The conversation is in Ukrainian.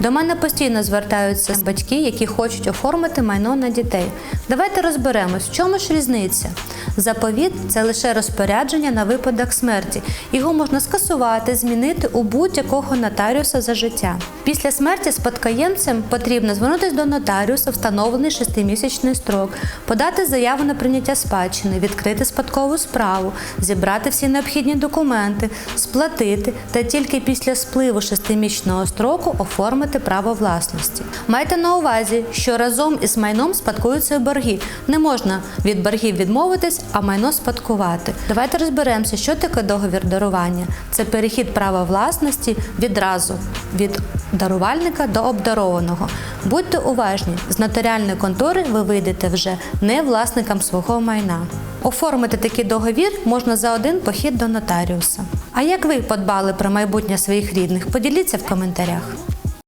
До мене постійно звертаються батьки, які хочуть оформити майно на дітей. Давайте розберемось, в чому ж різниця. Заповіт це лише розпорядження на випадок смерті. Його можна скасувати, змінити у будь-якого нотаріуса за життя. Після смерті спадкоємцям потрібно звернутися до нотаріуса, встановлений шестимісячний строк, подати заяву на прийняття спадщини, відкрити спадкову справу, зібрати всі необхідні документи, сплатити та тільки після спливу шестимісячного строку оформити право власності. Майте на увазі, що разом із майном спадкуються борги. Не можна від боргів відмовитись, а майно спадкувати. Давайте розберемося, що таке договір дарування. Це перехід права власності відразу від дарувальника до обдарованого. Будьте уважні, з нотаріальної контори ви вийдете вже не власником свого майна. Оформити такий договір можна за один похід до нотаріуса. А як ви подбали про майбутнє своїх рідних? Поділіться в коментарях.